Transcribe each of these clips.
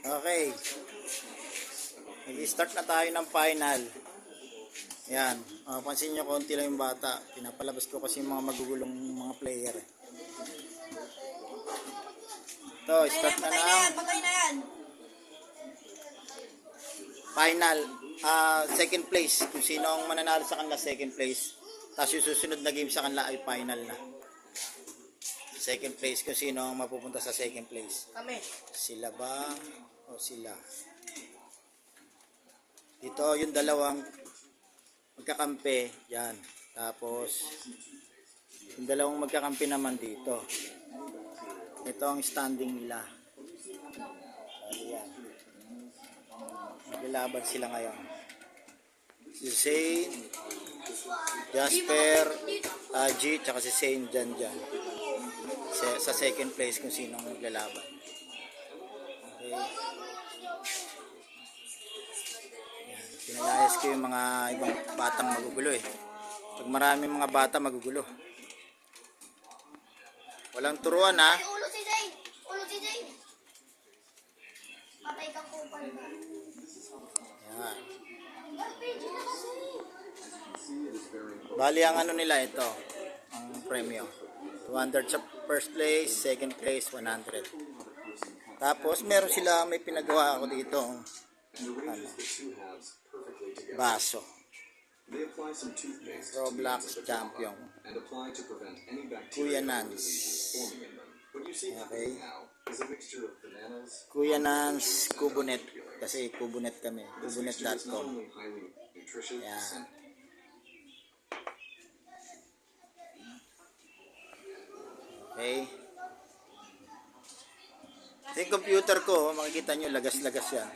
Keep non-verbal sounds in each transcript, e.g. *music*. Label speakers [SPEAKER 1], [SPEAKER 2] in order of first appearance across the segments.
[SPEAKER 1] Okay. Nag-start na tayo ng final. Yan. Uh, pansin nyo, konti lang yung bata. Pinapalabas ko kasi yung mga magugulong mga player. Ito, start na
[SPEAKER 2] na
[SPEAKER 1] ng
[SPEAKER 2] yan, patay na yan.
[SPEAKER 1] final. Ah, second place. Kung sino ang mananalo sa kanila, second place. Tapos yung susunod na game sa kanila ay final na. Second place kung sino ang mapupunta sa second place.
[SPEAKER 2] Kami.
[SPEAKER 1] Sila ba o sila? Dito yung dalawang magkakampi, yan. Tapos yung dalawang magkakampi naman dito. Ito ang standing nila. Ayan. Maglalaban sila ngayon. Si Zane, Jasper, Aji, tsaka si Zane dyan dyan. Sa, sa second place kung sino ang maglalaban. Okay. Pinalayas ko yung mga ibang batang magugulo eh. Pag maraming mga bata magugulo. Walang turuan ha.
[SPEAKER 3] Ulo si Zay! Ulo si Zay! Patay ka po pala.
[SPEAKER 1] Yan. Bali ang ano nila ito, ang premyo. 200 sa first place, second place 100. Tapos meron sila may pinagawa ako dito ano, baso. Roblox champion. Kuya Nans. Okay. Kuya Nans Kubonet. Kasi Kubonet kami.
[SPEAKER 4] Nutritious,
[SPEAKER 1] Yan. Okay. Yung computer ko, oh, makikita nyo, lagas-lagas yan.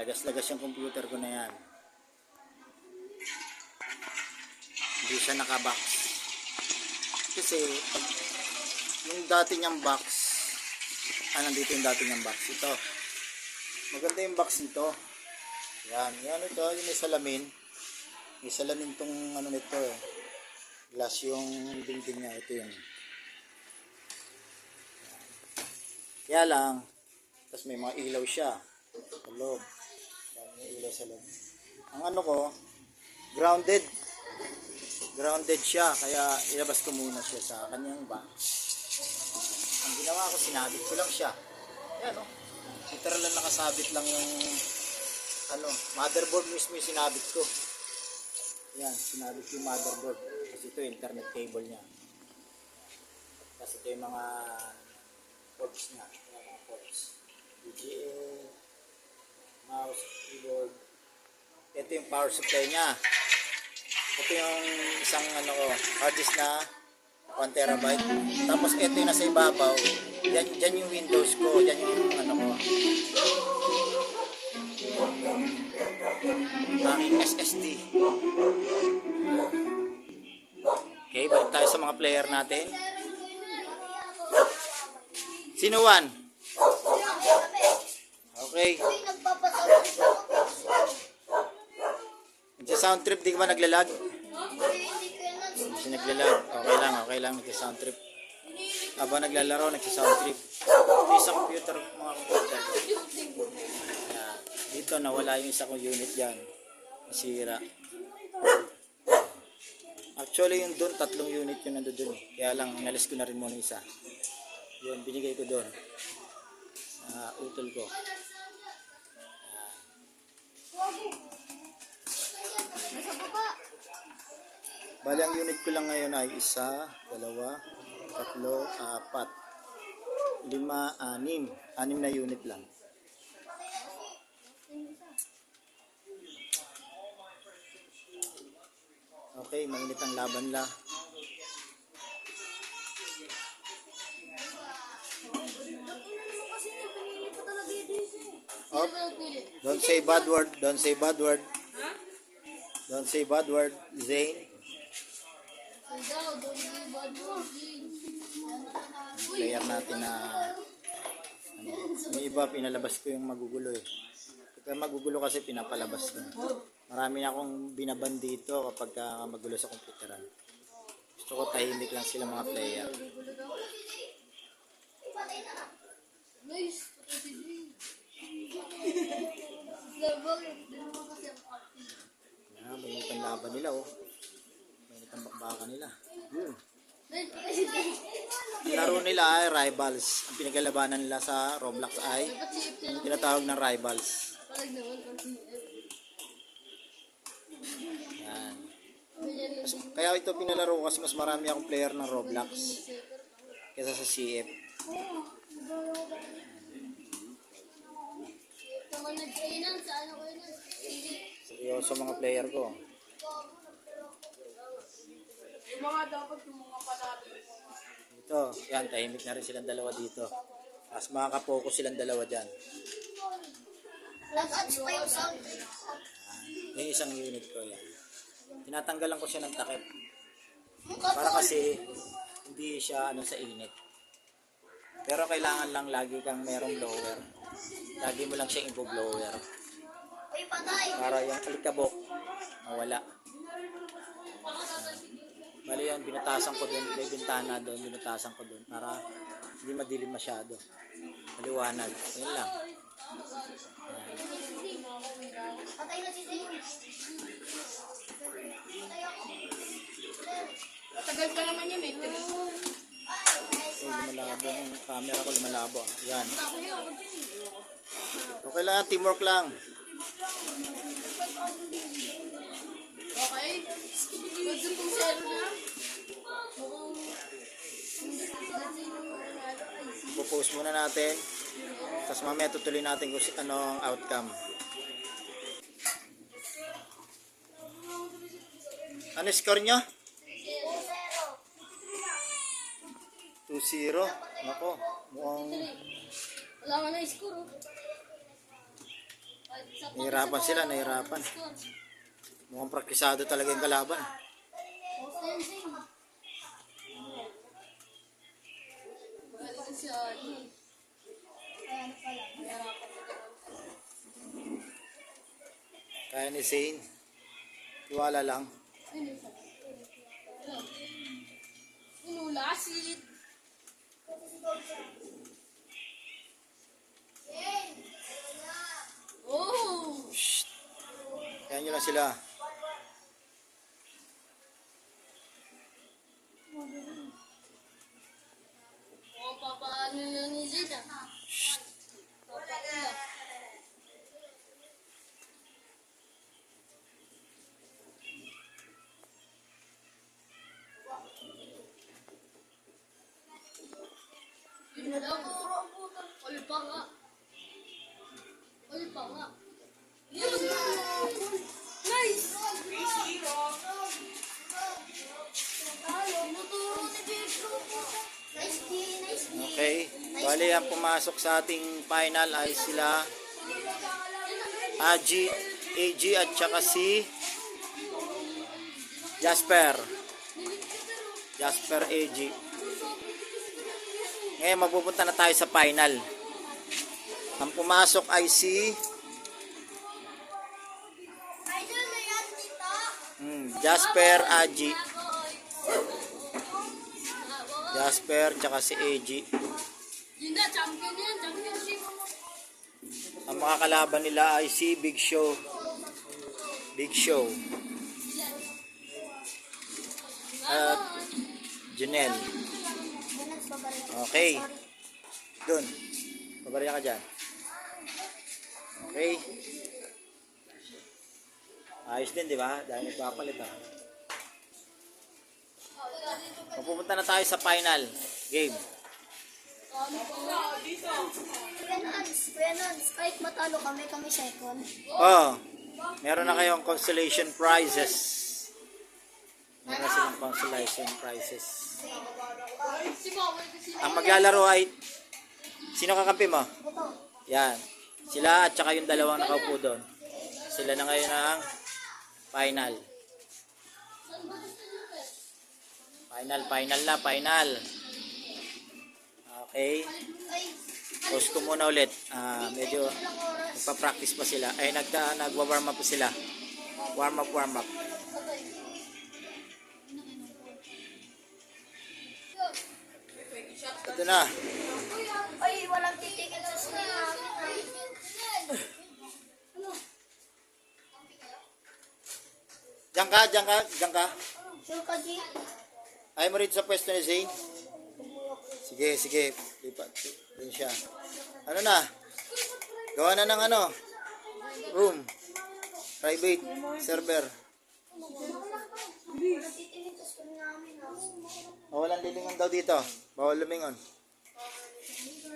[SPEAKER 1] Lagas-lagas yung computer ko na yan. Hindi siya nakabox. Kasi, pag, yung dati niyang box, ah, nandito yung dati niyang box. Ito. Maganda yung box nito. Yan, yan ito, yung may salamin. May salamin tong ano nito eh. Glass yung dingding niya, ito yun. Kaya lang, tapos may mga ilaw siya sa loob. May ilaw sa loob. Ang ano ko, grounded. Grounded siya, kaya ilabas ko muna siya sa kanyang box. Ang ginawa ko, sinabit ko lang siya. Yan o. Literal lang nakasabit lang yung ano, motherboard mismo yung sinabit ko. Yan, sinabit yung motherboard. Ito internet cable niya. Kasi ito yung mga ports niya. Yung mga ports. VGA, mouse, keyboard. Ito yung power supply niya. Ito yung isang ano ko, hard disk na 1 terabyte. Tapos ito yung nasa ibabaw. Yan, dyan yung Windows ko. Yan yung ano ko. Aking SSD. Okay, balik tayo sa mga player natin. Sino one? Okay.
[SPEAKER 3] Uy, nagpapasawag ako.
[SPEAKER 1] Sa sound trip, di ka ba naglalag?
[SPEAKER 3] Yan.
[SPEAKER 1] Siya naglalag. Okay lang, okay lang. Nagsa-sound trip. Habang naglalaro, nagsa-sound trip. Ito sa computer, mga computer. Yan. Dito, nawala yung isa kong unit dyan. Nasira. Actually, yung doon, tatlong unit yung nando doon. Kaya lang, inalis ko na rin muna isa. Yun, binigay ko doon. Sa utol ko. Bali, ang unit ko lang ngayon ay isa, dalawa, tatlo, apat, lima, anim. Anim na unit lang. Okay, mainit ang laban la. Oh, don't say bad word. Don't say bad word. Don't say bad word. Zane. player natin na ano, yung iba pinalabas ko yung magugulo eh. Kaya magugulo kasi pinapalabas ko. Marami na akong binaban dito kapag uh, magulo sa computeran. Gusto ko tahimik lang sila mga player.
[SPEAKER 3] Nice.
[SPEAKER 1] Yan, yeah, bumot laban nila oh. Bumot ang bakbaka nila. Yun. Laro nila ay rivals. Ang pinaglalabanan nila sa Roblox ay tinatawag ng rivals. Kaya ito pinalaro ko kasi mas marami akong player ng Roblox kaysa sa CF. Seryoso mga player ko.
[SPEAKER 2] Yung mga dapat yung mga palaro.
[SPEAKER 1] Ito, yan, tahimik na rin silang dalawa dito. Mas makakapokus silang dalawa dyan.
[SPEAKER 3] Nag-ads pa yung sound.
[SPEAKER 1] Yung isang unit ko yan. Tinatanggalan ko siya ng takip. Para kasi hindi siya ano sa init. Pero kailangan lang lagi kang merong blower. Lagi mo lang siyang i-blower. Para yung alikabok mawala. Bali yan, binutasan ko doon, may bintana doon, binutasan ko doon para hindi madilim masyado. Maliwanag. Yun lang.
[SPEAKER 3] Patay na si.
[SPEAKER 2] Tagal ka naman yun eh.
[SPEAKER 1] So, lumalabo yung camera ko, lumalabo. Yan. Okay lang, teamwork lang.
[SPEAKER 2] Okay?
[SPEAKER 1] Pupost muna natin. Tapos mamaya tutuloy natin kung ano ang outcome. Ano score nyo? 2-0. Nako, mukhang
[SPEAKER 3] Wala nga na score. oh.
[SPEAKER 1] Nahirapan sila, nahirapan. Mukhang praktisado talaga yung kalaban.
[SPEAKER 3] Yun, ano pala.
[SPEAKER 1] Kaya ni Zane. Tiwala lang.
[SPEAKER 2] Inulasit. Oh!
[SPEAKER 1] Shh. Kaya nyo lang sila.
[SPEAKER 3] Mukhang papaano na ni Zane, ah. Papaano.
[SPEAKER 2] Uli pa nga. Uli pa nga. Nice!
[SPEAKER 1] Okay. Bali, ang pumasok sa ating final ay sila AG, AG at saka si Jasper. Jasper AG. Ngayon, mapupunta na tayo sa final. Ang pumasok ay si hmm, Jasper AG. Jasper tsaka si.
[SPEAKER 2] Championship.
[SPEAKER 1] Ang mga kalaban nila ay si Big Show. Big Show. At Janelle. Okay. Doon. Pabarya ka dyan. Okay. Ayos din, di ba? Dahil nagpapalit ah. Mapupunta na tayo sa final game.
[SPEAKER 3] Nans, Kuya Nans, kahit matalo kami, kami second.
[SPEAKER 1] Oh, meron na kayong consolation prizes. Meron silang consolation prizes. Ang maglalaro ay sino kakampi mo? Yan. Sila at saka yung dalawang nakaupo doon. Sila na ngayon ang final. Final, final na, final. Okay.
[SPEAKER 3] Ay,
[SPEAKER 1] Pause ko muna ulit. Ah, medyo nagpa-practice pa sila. Ay, nagka, nagwa-warm up pa sila. Warm up, warm up. Na.
[SPEAKER 3] Ay, walang titikit sa namin.
[SPEAKER 1] Diyan ka, diyan ka, diyan ka.
[SPEAKER 2] Sure ka, G?
[SPEAKER 1] Ayaw mo rito sa pwesto ni Zane? Sige, sige. Lipat. Doon siya. Ano na? Gawa na ng ano? Room. Private. Server.
[SPEAKER 2] Ha?
[SPEAKER 1] Mawalan lilingon daw dito. Bawal lumingon.
[SPEAKER 2] Ang level mo na. Level mo.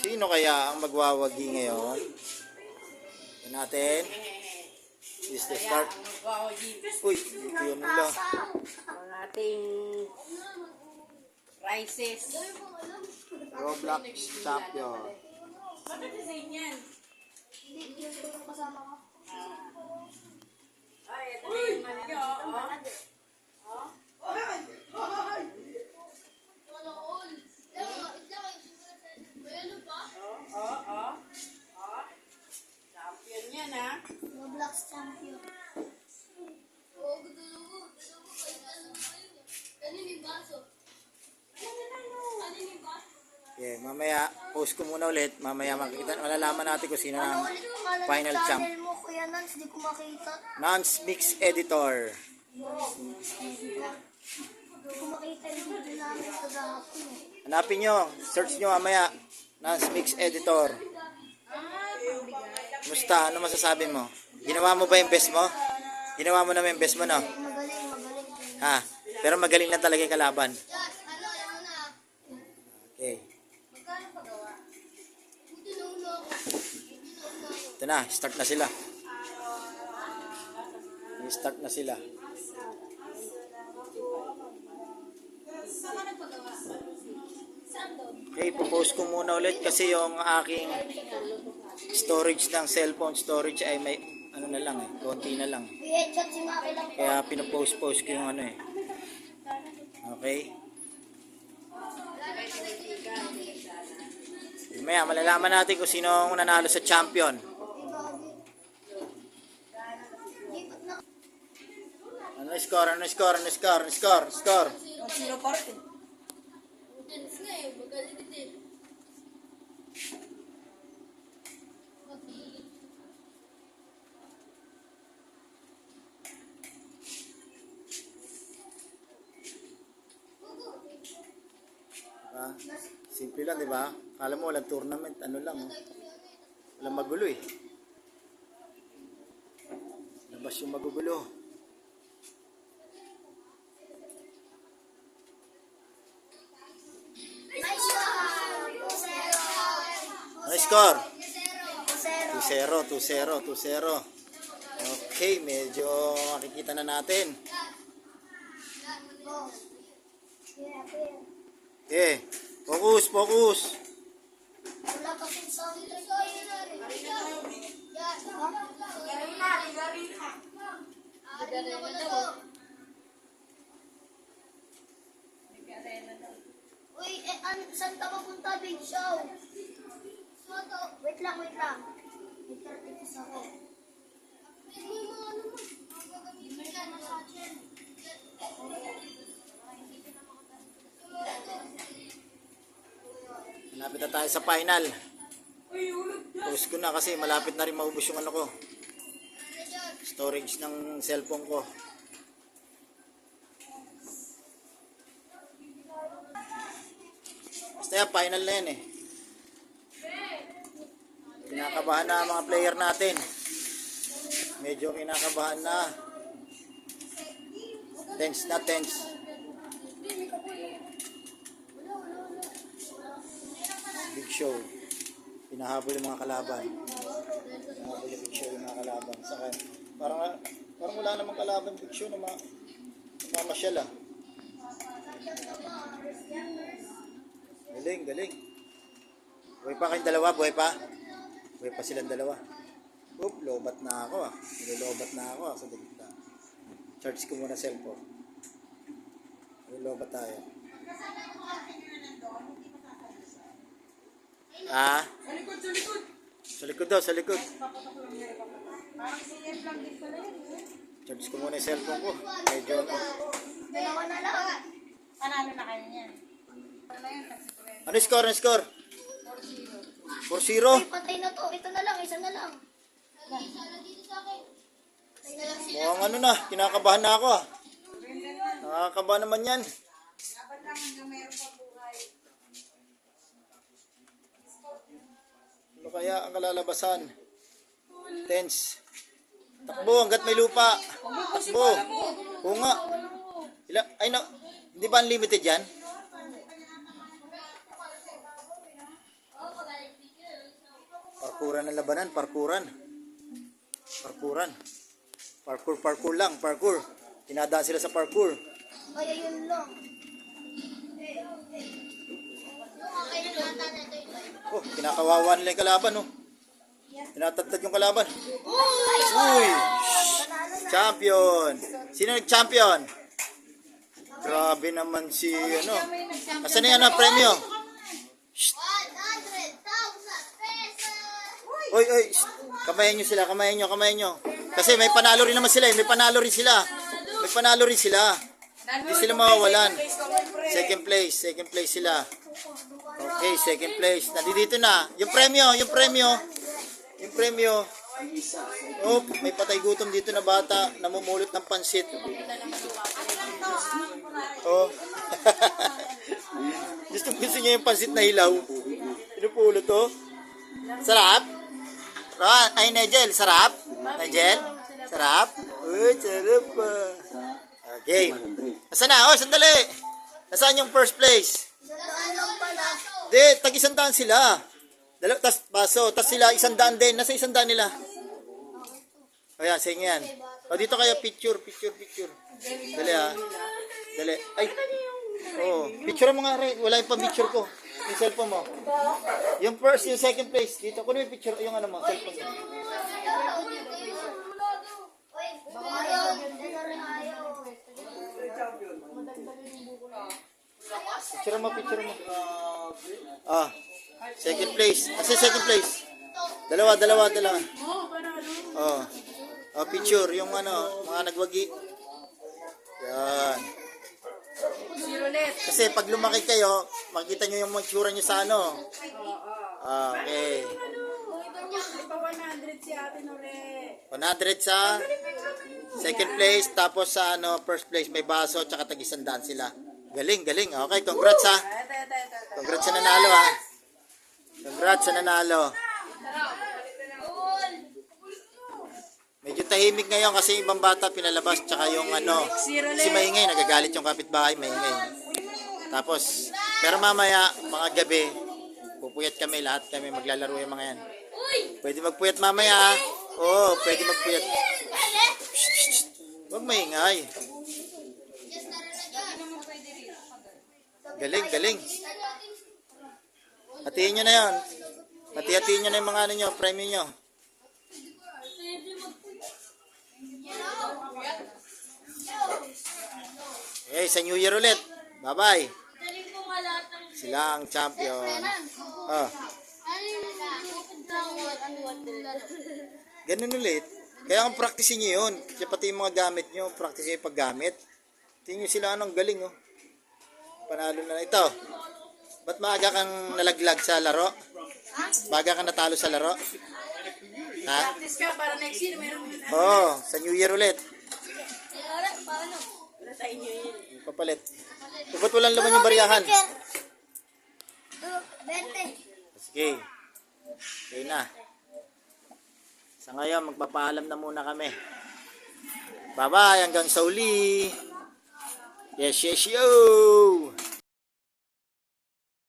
[SPEAKER 1] Sino kaya ang magwawagi ngayon? Ito natin. Is the start. Uy, ito yun nila.
[SPEAKER 5] ang ating prices.
[SPEAKER 1] Roblox champion.
[SPEAKER 2] Hindi, yung tulong kasama ko.
[SPEAKER 5] Ay, ito na yung mali nyo. Oh. Oh, oh, oh. Oh. Champion yan, ha?
[SPEAKER 2] Roblox champion.
[SPEAKER 1] Yeah, mamaya post ko muna ulit. Mamaya makikita, malalaman natin kung sino
[SPEAKER 2] Ano
[SPEAKER 1] ang
[SPEAKER 2] yung pangalan
[SPEAKER 1] final champ.
[SPEAKER 2] channel mo, Kuya Nance? Hindi ko makita.
[SPEAKER 1] Nance Mix Editor. Hanapin nyo. Search nyo mamaya. Nance Mix Editor. Musta? Ano masasabi mo? Ginawa mo ba yung best mo? Ginawa mo naman yung best mo, no?
[SPEAKER 2] Magaling, magaling.
[SPEAKER 1] Ha? Pero magaling lang talaga yung kalaban. Okay. Ito na, start na sila. Start na sila. Okay, propose ko muna ulit kasi yung aking storage ng cellphone storage ay may ano na lang eh, konti na lang. Kaya pinopost-post ko yung ano eh. Okay? Maya, malalaman natin kung sino ang nanalo sa champion.
[SPEAKER 2] Lipat na.
[SPEAKER 1] Ano score? Ano score? Ano score? Ano score? Score?
[SPEAKER 5] Sino pa rin?
[SPEAKER 1] Diba? Simple lang, di ba? Kala mo walang tournament, ano lang. Oh. Walang magulo eh. Labas yung magugulo.
[SPEAKER 2] Nice one! 2-0.
[SPEAKER 1] Ano score?
[SPEAKER 2] 2-0.
[SPEAKER 1] 2-0, 2-0, 2-0. Okay, medyo makikita na natin. Okay, focus, focus.
[SPEAKER 2] Wala na rin. Uy, eh, an, saan ka papunta, Big Show? Wait lang, wait lang. May 30 pesos ako.
[SPEAKER 1] Malapit na tayo sa final. Post ko na kasi malapit na rin maubos yung ano ko. Storage ng cellphone ko. Basta yan, final na yan eh. Kinakabahan na mga player natin. Medyo kinakabahan na. Tense na tense. Big Show. Pinahabol yung mga kalaban. Pinahabol yung Big Show yung mga kalaban. Saka, parang, parang wala namang kalaban Big Show na ma, mamasyal ah. Galing, galing. Buhay pa kayong dalawa, buhay pa? Buhay pa silang dalawa. Oop, lobat na ako ah. Nilolobat na ako ah sa digita. Charge ko muna cellphone. Nilobat tayo. Ah? Sa likod, sa likod. Sa likod daw, sa likod. Charge ko muna yung cellphone ko. Medyo ano.
[SPEAKER 2] Dalawa na lang.
[SPEAKER 5] Panalo na kayo niyan.
[SPEAKER 1] Ano score? Ano score? 4-0.
[SPEAKER 2] Uy, patay na to. Ito na lang, isa na lang.
[SPEAKER 1] Mukhang ano na, kinakabahan na ako ah. Nakakabahan naman yan.
[SPEAKER 5] Dapat lang hanggang meron pa buhay.
[SPEAKER 1] Ano kaya ang kalalabasan? Tense. Takbo hanggat may lupa. Takbo. Oo nga. Ila, ay no, hindi ba unlimited yan? Parkuran ng labanan, parkuran. Parkuran. Parkour, parkour lang, parkour. Tinadaan sila sa parkour.
[SPEAKER 2] Kaya yun lang. Na.
[SPEAKER 1] Oh, kinakawawa nila yung kalaban, oh. Tinatagtad yung kalaban. Uy! Champion! Sino nag-champion? Grabe naman si, ano. Asan na yan ang premyo? Oy, oy, kamayan nyo sila, kamayan nyo, kamayan nyo. Kasi may panalo rin naman sila, eh. may panalo rin sila. May panalo rin sila. Hindi sila mawawalan. Second place, second place sila. Okay, second place. Nandito na. Yung premyo, yung premyo. Yung premyo. Oh, may patay gutom dito na bata, namumulot ng pansit. Oh. *laughs* gusto gusto yung pansit na hilaw. Pinupulot to. Sarap? Ron, ay Nigel, sarap? Nigel? Sarap? Uy, sarap pa. Okay. Nasaan na? Oh, sandali. Nasaan yung first place? Hindi, tag-isandaan sila. Dalaw, tas baso, tas sila isandaan din. Nasa isandaan nila? O yan, sa inyo yan. O dito kayo, picture, picture, picture. Dali ah. Dali. Ay. Oh, picture mo nga rin. Wala yung pa-picture ko. Yung cellphone mo. Yung first, yung second place. Dito, kuno yung picture, yung ano mo, cellphone mo. Picture mo, picture mo. Ah, second place. Kasi second place. Dalawa, dalawa, dalawa. Oh. Oh, picture, yung ano, mga nagwagi. Yan. Kasi pag lumaki kayo, makikita nyo yung magsura nyo sa ano. Ah, okay.
[SPEAKER 5] Di ba 100 si Ate Nore?
[SPEAKER 1] 100 sa second place, tapos sa ano, first place may baso, tsaka tag-isandaan sila. Galing, galing. Okay, congrats ha. Congrats sa nanalo ha. Congrats sa nanalo. Medyo tahimik ngayon kasi ibang bata pinalabas tsaka yung ano, si maingay, nagagalit yung kapitbahay, maingay. Tapos, pero mamaya, mga gabi, pupuyat kami, lahat kami maglalaro yung mga yan. Pwede magpuyat mamaya ha. Oo, pwede magpuyat. Huwag maingay. Galing, galing. Hatiin nyo na yan. Hati-hatiin nyo na yung mga ano nyo, premium nyo. Okay, sa New Year ulit. Bye-bye. Sila ang champion. Oh, ganun ulit. Kaya ang practice nyo yun. Kaya pati yung mga gamit nyo, practice yung paggamit. Tingnan nyo sila anong galing, oh. Panalo na ito. Ba't maaga kang nalaglag sa laro? Baga kang natalo sa laro? Ha?
[SPEAKER 5] Practice ka para next year meron mo na.
[SPEAKER 1] Oo, oh, sa New Year ulit.
[SPEAKER 3] Paano?
[SPEAKER 5] Para sa inyo yun.
[SPEAKER 1] Papalit. So, ba't walang laman yung bariyahan?
[SPEAKER 2] 20.
[SPEAKER 1] Sige. Okay na. Sa ngayon, magpapaalam na muna kami. Bye-bye, hanggang sa uli. Yes, yes, yo!